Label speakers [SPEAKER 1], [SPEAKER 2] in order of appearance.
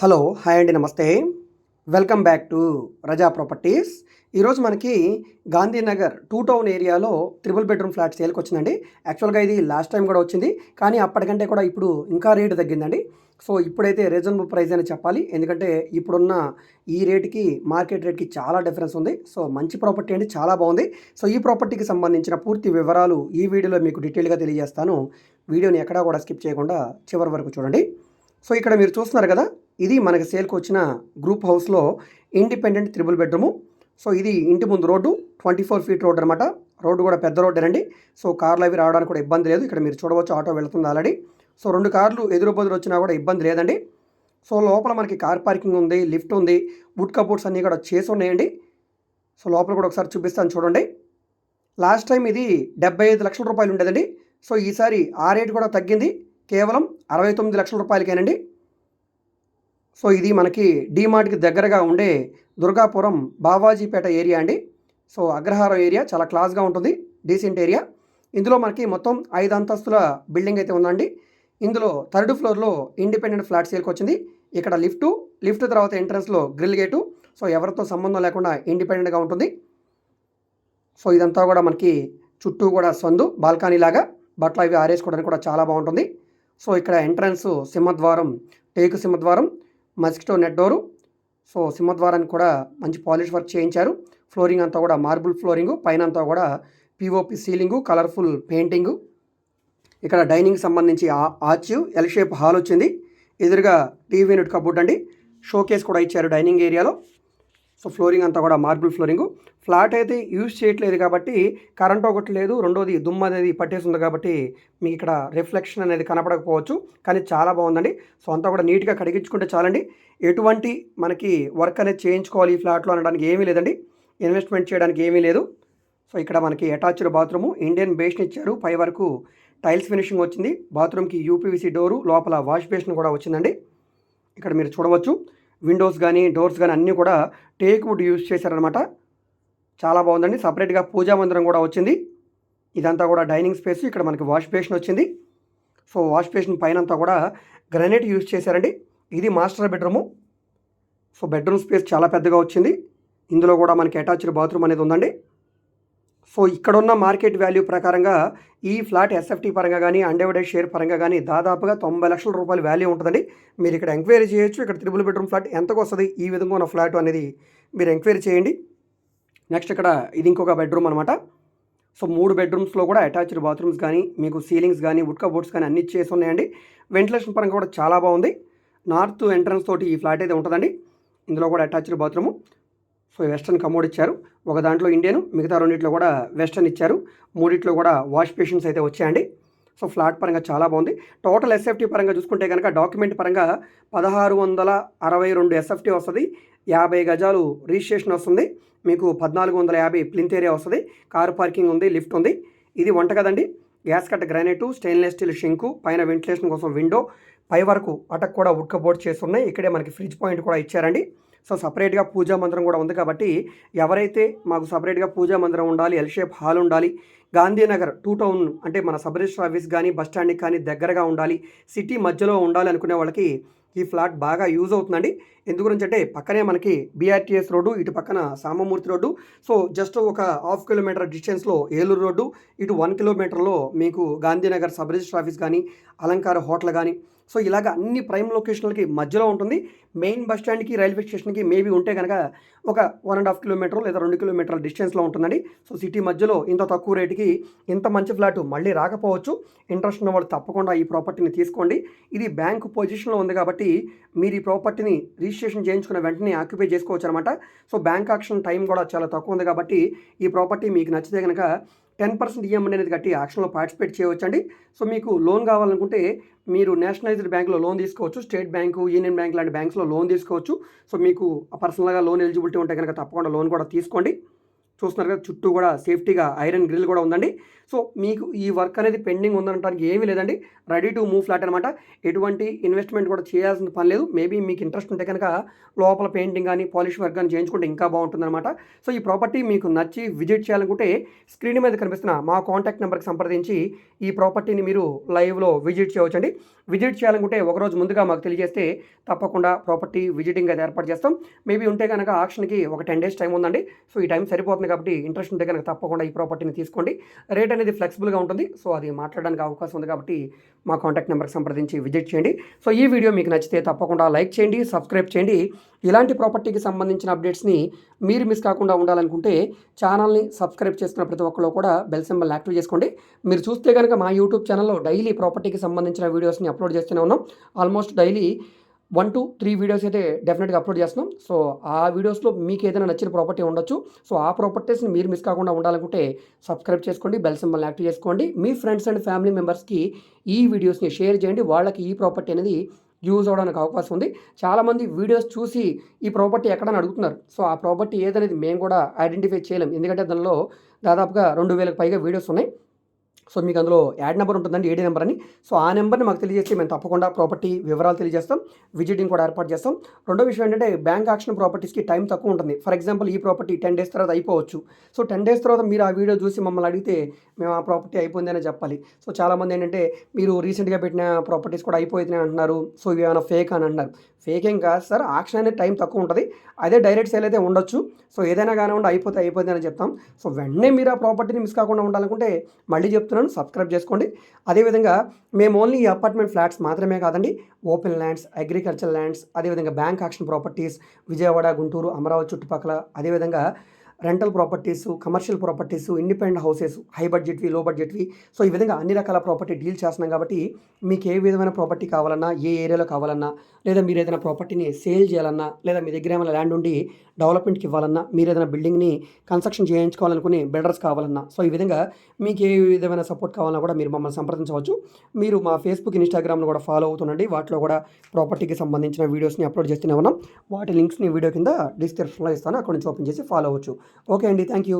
[SPEAKER 1] Hello hi అండి నమస్తే. Welcome back to Raza properties. ఈరోజు మనకి గాంధీనగర్ టూ టౌన్ ఏరియాలో త్రిబుల్ బెడ్రూమ్ ఫ్లాట్ సేల్కి వచ్చిందండి. యాక్చువల్గా ఇది లాస్ట్ టైం కూడా వచ్చింది కానీ అప్పటికంటే కూడా ఇప్పుడు ఇంకా రేటు తగ్గిందండి. సో ఇప్పుడైతే రీజనబుల్ ప్రైస్ అని చెప్పాలి ఎందుకంటే ఇప్పుడున్న ఈ రేటుకి మార్కెట్ రేట్కి చాలా డిఫరెన్స్ ఉంది. సో మంచి ప్రాపర్టీ అండి చాలా బాగుంది. సో ఈ ప్రాపర్టీకి సంబంధించిన పూర్తి వివరాలు ఈ వీడియోలో మీకు డీటెయిల్గా తెలియజేస్తాను. వీడియోని ఎక్కడా కూడా స్కిప్ చేయకుండా చివరి వరకు చూడండి. సో ఇక్కడ మీరు చూస్తున్నారు కదా ఇది మనకి సేల్కి వచ్చిన గ్రూప్ హౌస్లో ఇండిపెండెంట్ త్రిబుల్ బెడ్రూము. సో ఇది ఇంటి ముందు road twenty four feet road అనమాట రోడ్డు కూడా పెద్ద రోడ్డేనండి సో కార్లు అవి రావడానికి కూడా ఇబ్బంది లేదు. ఇక్కడ మీరు చూడవచ్చు ఆటో వెళుతుంది ఆల్రెడీ. సో రెండు కార్లు ఎదురు బదులు వచ్చినా కూడా ఇబ్బంది లేదండి. సో లోపల మనకి కార్ పార్కింగ్ ఉంది లిఫ్ట్ ఉంది వుడ్ కబోర్డ్స్ అన్నీ కూడా చేసి ఉన్నాయండి. సో లోపల కూడా ఒకసారి చూపిస్తాను చూడండి. లాస్ట్ టైం ఇది డెబ్బై ఐదు లక్షల రూపాయలు ఉండేదండి. సో ఈసారి ఆ రేటు కూడా తగ్గింది. కేవలం అరవై తొమ్మిది లక్షల రూపాయలకేనండి. సో ఇది మనకి డీమార్ట్కి దగ్గరగా ఉండే దుర్గాపురం బావాజీపేట ఏరియా అండి. సో అగ్రహారం ఏరియా చాలా క్లాస్గా ఉంటుంది డీసెంట్ ఏరియా. ఇందులో మనకి మొత్తం ఐదు అంతస్తుల బిల్డింగ్ అయితే ఉందండి. ఇందులో థర్డ్ ఫ్లోర్లో ఇండిపెండెంట్ ఫ్లాట్ సేల్కి వచ్చింది. ఇక్కడ లిఫ్టు లిఫ్ట్ తర్వాత ఎంట్రన్స్లో గ్రిల్ గేటు. సో ఎవరితో సంబంధం లేకుండా ఇండిపెండెంట్గా ఉంటుంది. సో ఇదంతా కూడా మనకి చుట్టూ కూడా సందు బాల్కనీ లాగా. బట్టలు అవి ఆరేసుకోవడానికి కూడా చాలా బాగుంటుంది. సో ఇక్కడ ఎంట్రన్స్ సింహద్వారం టేకు సింహద్వారం మస్కిటో నెట్ డోరు. సో సింహద్వారానికి కూడా మంచి పాలిష్ వర్క్ చేయించారు. ఫ్లోరింగ్ అంతా కూడా మార్బుల్ ఫ్లోరింగు పైన అంతా కూడా పిఓపి సీలింగు కలర్ఫుల్ పెయింటింగు. ఇక్కడ డైనింగ్ సంబంధించి ఆ- ఆర్చ్ ఎల్ షేప్ హాల్ వచ్చింది. ఎదురుగా టీవీ యూనిట్ కబోర్డ్ అండి. షోకేస్ కూడా ఇచ్చారు డైనింగ్ ఏరియాలో. సో ఫ్లోరింగ్ అంతా కూడా మార్బుల్ ఫ్లోరింగు. ఫ్లాట్ అయితే యూజ్ చేయట్లేదు కాబట్టి కరెంట్ ఒకటి లేదు రెండోది దుమ్ము అనేది పట్టేసి ఉంది కాబట్టి మీకు ఇక్కడ రిఫ్లెక్షన్ అనేది కనపడకపోవచ్చు కానీ చాలా బాగుందండి. సో అంతా కూడా నీట్గా కడిగించుకుంటే చాలండి. ఎటువంటి మనకి వర్క్ అనేది చేయించుకోవాలి ఈ ఫ్లాట్లో అనడానికి ఏమీ లేదండి. ఇన్వెస్ట్మెంట్ చేయడానికి ఏమీ లేదు. సో ఇక్కడ మనకి అటాచ్డ్ బాత్రూము ఇండియన్ బేస్ని ఇచ్చారు. పై వరకు టైల్స్ ఫినిషింగ్ వచ్చింది. బాత్రూమ్కి యూపీవీసీ డోరు లోపల వాష్ బేసిన్ కూడా వచ్చిందండి. ఇక్కడ మీరు చూడవచ్చు. విండోస్ కానీ డోర్స్ కానీ అన్నీ కూడా టేక్ వుడ్ యూజ్ చేశారనమాట చాలా బాగుందండి. సపరేట్గా పూజా మందిరం కూడా వచ్చింది. ఇదంతా కూడా డైనింగ్ స్పేస్. ఇక్కడ మనకి వాష్ బేషన్ వచ్చింది. సో వాష్ బేసిన్ పైన అంతా కూడా గ్రానైట్ యూజ్ చేశారండి. ఇది master bedroom. So bedroom space చాలా పెద్దగా వచ్చింది. ఇందులో కూడా మనకి అటాచ్డ్ బాత్రూమ్ అనేది ఉందండి. సో ఇక్కడున్న మార్కెట్ వాల్యూ ప్రకారంగా ఈ ఫ్లాట్ ఎస్ఎఫ్టీ పరంగా కానీ అన్డివైడెడ్ షేర్ పరంగా కానీ దాదాపుగా తొంభై లక్షల రూపాయల వాల్యూ ఉంటుందండి. మీరు ఇక్కడ ఎంక్వైరీ చేయొచ్చు. ఇక్కడ త్రిబుల్ బెడ్రూమ్ ఫ్లాట్ ఎంతకు వస్తుంది? ఈ విధంగా ఉన్న ఫ్లాట్ అనేది మీరు ఎంక్వైరీ చేయండి. నెక్స్ట్ ఇక్కడ ఇది ఇంకొక బెడ్రూమ్ అనమాట సో మూడు బెడ్రూమ్స్లో కూడా అటాచ్డ్ బాత్రూమ్స్ కానీ మీకు సీలింగ్స్ కానీ వుడ్ కబోర్డ్స్ కానీ అన్ని చేసి ఉన్నాయండి. వెంటిలేషన్ పరంగా కూడా చాలా బాగుంది. నార్త్ ఎంట్రన్స్ తోటి ఈ ఫ్లాట్ అయితే ఉంటుందండి. ఇందులో కూడా attached bathroom. So western commode ఇచ్చారు. ఒక దాంట్లో ఇండియన్ మిగతా రెండిట్లో కూడా వెస్టర్న్ ఇచ్చారు. మూడిట్లో కూడా వాష్ బేషన్స్ అయితే వచ్చాయండి. సో ఫ్లాట్ పరంగా చాలా బాగుంది. టోటల్ ఎస్ఎఫ్టీ పరంగా చూసుకుంటే కనుక డాక్యుమెంట్ పరంగా పదహారు వందల అరవై రెండు ఎస్ఎఫ్టీ వస్తుంది. యాభై గజాలు రిజిస్ట్రేషన్ వస్తుంది. మీకు పద్నాలుగు వందల యాభై ప్లింత్ ఏరియా వస్తుంది. కారు పార్కింగ్ ఉంది లిఫ్ట్ ఉంది. ఇది వంట కదండి. Gas cut granite stainless steel sink పైన వెంటిలేషన్ కోసం విండో పై వరకు అటక్ కూడా ఉడ్క చేస్తున్నాయి ఇక్కడే మనకి ఫ్రిడ్జ్ పాయింట్ కూడా ఇచ్చారండి. సో సపరేట్గా పూజా మందిరం కూడా ఉంది కాబట్టి ఎవరైతే మాకు సపరేట్గా పూజా మందిరం ఉండాలి ఎల్ షేప్ హాల్ ఉండాలి గాంధీనగర్ టూ టౌన్ అంటే మన సబ్ రిజిస్టర్ ఆఫీస్ కానీ బస్ స్టాండ్కి కానీ దగ్గరగా ఉండాలి సిటీ మధ్యలో ఉండాలి అనుకునే వాళ్ళకి ఈ ఫ్లాట్ బాగా యూజ్ అవుతుందండి. ఎందు గురించి అంటే పక్కనే మనకి బీఆర్టీఎస్ రోడ్డు ఇటు పక్కన సామమూర్తి రోడ్డు. సో జస్ట్ ఒక హాఫ్ కిలోమీటర్ డిస్టెన్స్లో ఏలూరు రోడ్డు ఇటు వన్ కిలోమీటర్లో మీకు గాంధీనగర్ సబ్ రిజిస్టర్ ఆఫీస్ కానీ అలంకార హోటల్ కానీ సో ఇలాగ అన్ని ప్రైమ్ లొకేషన్లకి మధ్యలో ఉంటుంది. మెయిన్ బస్ స్టాండ్కి రైల్వే స్టేషన్కి మేబీ ఉంటే కనుక ఒక వన్ అండ్ హాఫ్ కిలోమీటర్ లేదా రెండు కిలోమీటర్ల డిస్టెన్స్లో ఉంటుందండి. సో సిటీ మధ్యలో ఇంత తక్కువ రేటుకి ఇంత మంచి ఫ్లాట్ మళ్ళీ రాకపోవచ్చు. ఇంట్రెస్ట్ ఉన్న వాళ్ళు తప్పకుండా ఈ ప్రాపర్టీని తీసుకోండి. ఇది బ్యాంక్ పొజిషన్లో ఉంది కాబట్టి మీరు ఈ ప్రాపర్టీని రిజిస్ట్రేషన్ చేయించుకున్న వెంటనే ఆక్యుపై చేసుకోవచ్చు అనమాట సో బ్యాంక్ ఆక్షన్ టైం కూడా చాలా తక్కువ ఉంది కాబట్టి ఈ ప్రాపర్టీ మీకు నచ్చితే కనుక టెన్ పర్సెంట్ ఈఎంఐ అనేది కట్టి యాక్షన్లో పార్టిసిపేట్ చేయవచ్చండి. సో మీకు లోన్ కావాలనుకుంటే మీరు నేషనలైజ్డ్ బ్యాంక్లో లోన్ తీసుకోవచ్చు. స్టేట్ బ్యాంకు యూనియన్ బ్యాంక్ లాంటి బ్యాంక్స్లో లోన్ తీసుకోవచ్చు. సో మీకు పర్సనల్గా లోన్ ఎలిజిబిలిటీ ఉంటే కనుక తప్పకుండా లోన్ కూడా తీసుకోండి. చూస్తున్నారు కదా చుట్టూ కూడా సేఫ్టీగా ఐరన్ గ్రిల్ కూడా ఉందండి. సో మీకు ఈ వర్క్ అనేది పెండింగ్ ఉందనడానికి ఏమీ లేదండి. రెడీ టు మూవ్ ఫ్లాట్ అనమాట ఎటువంటి ఇన్వెస్ట్మెంట్ కూడా చేయాల్సిన పని లేదు. మేబీ మీకు ఇంట్రెస్ట్ ఉంటే కనుక లోపల పెయింటింగ్ కానీ పాలిష్ వర్క్ కానీ చేయించుకుంటే ఇంకా బాగుంటుందన్నమాట. సో ఈ ప్రాపర్టీ మీకు నచ్చి విజిట్ చేయాలనుకుంటే స్క్రీన్ మీద కనిపిస్తున్న మా కాంటాక్ట్ నెంబర్కి సంప్రదించి ఈ ప్రాపర్టీని మీరు లైవ్లో విజిట్ చేయవచ్చండి. విజిట్ చేయాలనుకుంటే ఒకరోజు ముందుగా మాకు తెలియజేస్తే తప్పకుండా ప్రాపర్టీ విజిటింగ్ అయితే ఏర్పాటు చేస్తాం. మేబీ ఉంటే కనుక ఆక్షన్కి ఒక టెన్ డేస్ టైం ఉందండి. సో ఈ టైం సరిపోతుంది కాబట్టి ఇంట్రెస్ట్ ఉంటే కనుక తప్పకుండా ఈ ప్రాపర్టీని తీసుకోండి. రేట్ అనేది ఫ్లెక్సిబుల్గా ఉంటుంది. సో అది మాట్లాడడానికి అవకాశం ఉంది కాబట్టి మా కాంటాక్ట్ నెంబర్కి సంప్రదించి విజిట్ చేయండి. సో ఈ వీడియో మీకు నచ్చితే తప్పకుండా లైక్ చేయండి సబ్స్క్రైబ్ చేయండి. ఇలాంటి ప్రాపర్టీకి సంబంధించిన అప్డేట్స్ని మీరు మిస్ కాకుండా ఉండాలనుకుంటే ఛానల్ని సబ్స్క్రైబ్ చేసుకున్న ప్రతి ఒక్కరు కూడా బెల్ సింబల్ యాక్టివ్ చేసుకోండి. మీరు చూస్తే కనుక మా యూట్యూబ్ ఛానల్లో డైలీ ప్రాపర్టీకి సంబంధించిన వీడియోస్ని అప్లోడ్ చేస్తూనే ఉన్నాం. Almost daily one two three videos అయితే డెఫినెట్గా అప్లోడ్ చేస్తున్నాం. సో ఆ వీడియోస్లో మీకు ఏదైనా నచ్చిన ప్రాపర్టీ ఉండొచ్చు. సో ఆ ప్రాపర్టీస్ని మీరు మిస్ కాకుండా ఉండాలనుకుంటే సబ్స్క్రైబ్ చేసుకోండి బెల్ సింబల్ని యాక్టివ్ చేసుకోండి. మీ ఫ్రెండ్స్ అండ్ ఫ్యామిలీ మెంబర్స్కి ఈ వీడియోస్ని షేర్ చేయండి. వాళ్ళకి ఈ ప్రాపర్టీ అనేది యూజ్ అవడానికి అవకాశం ఉంది. చాలామంది వీడియోస్ చూసి ఈ ప్రాపర్టీ ఎక్కడని అడుగుతున్నారు. సో ఆ ప్రాపర్టీ ఏదనేది మేము కూడా ఐడెంటిఫై చేయలేం. ఎందుకంటే దానిలో దాదాపుగా రెండు వేలకు పైగా వీడియోస్ ఉన్నాయి. సో మీకు అందులో యాడ్ నెంబర్ ఉంటుందండి ఏడీ నెంబర్ అని. సో ఆ నెంబర్ని మాకు తెలియజేస్తే మేము తప్పకుండా ప్రాపర్టీ వివరాలు తెలియజేస్తాం విజిటింగ్ కూడా ఏర్పాటు చేస్తాం. రెండో విషయం ఏంటంటే బ్యాంక్ ఆక్షన్ ప్రాపర్టీస్కి టైం తక్కువ ఉంటుంది. ఫర్ ఎగ్జాంపుల్ ఈ ప్రాపర్టీ టెన్ డేస్ తర్వాత అయిపోవచ్చు. సో టెన్ డేస్ తర్వాత మీరు ఆ వీడియో చూసి మమ్మల్ని అడిగితే మేము ఆ ప్రాపర్టీ అయిపోయిందని చెప్పాలి. సో చాలామంది ఏంటంటే మీరు రీసెంట్గా పెట్టిన ప్రాపర్టీస్ కూడా అయిపోయిందని అంటున్నారు. సో ఇవి ఏమైనా ఫేక్ అని అంటున్నారు. ఫేక్ ఏం కాదు సార్ ఆక్షన్ అనేది టైం తక్కువ ఉంటుంది. అదే డైరెక్ట్ సేల్ అయితే ఉండొచ్చు. సో ఏదైనా కానివ్వండి అయిపోతే అయిపోయింది అని చెప్తాం. సో వెంటనే మీరు ఆ ప్రాపర్టీని మిస్ కాకుండా ఉండాలనుకుంటే మళ్ళీ చెప్తున్నాను. సబ్స్క్రైబ్ చేసుకోండి. అదేవిధంగా మేము ఓన్లీ ఈ అపార్ట్మెంట్ ఫ్లాట్స్ మాత్రమే కాదండి ఓపెన్ ల్యాండ్స్ అగ్రికల్చర్ ల్యాండ్స్ అదేవిధంగా bank auction properties Vijayawada Guntur Amaravati చుట్టుపక్కల అదేవిధంగా rental properties commercial properties independent houses high బడ్జెట్వి low బడ్జెట్వి సో ఈ విధంగా అన్ని రకాల ప్రాపర్టీ డీల్ చేస్తున్నాం కాబట్టి మీకు ఏ విధమైన ప్రాపర్టీ కావాలన్నా ఏ ఏరియాలో కావాలన్నా లేదా మీరు ఏదైనా ప్రాపర్టీని సేల్ చేయాలన్నా లేదా మీ దగ్గర ఏమైనా ల్యాండ్ ఉండి డెవలప్మెంట్కి ఇవ్వాలన్నా మీరు ఏదైనా బిల్డింగ్ని కన్స్ట్రక్షన్ చేయించుకోవాలనుకుని బిల్డర్స్ కావాలన్నా సో ఈ విధంగా మీకు ఏ విధమైన సపోర్ట్ కావాలన్నా కూడా మీరు మమ్మల్ని సంప్రదించవచ్చు. మీరు మా ఫేస్బుక్ ఇన్స్టాగ్రామ్ను కూడా ఫాలో అవుతుండండి వాటిలో కూడా ప్రాపర్టీకి సంబంధించిన వీడియోస్ని అప్లోడ్ చేస్తూనే ఉన్నాం. వాటి లింక్స్ని వీడియో కింద డిస్క్రిప్షన్లో ఇస్తాను. అక్కడ నుంచి ఓపెన్ చేసి ఫాలో అవ్వచ్చు. ఓకే అండి థ్యాంక్ యూ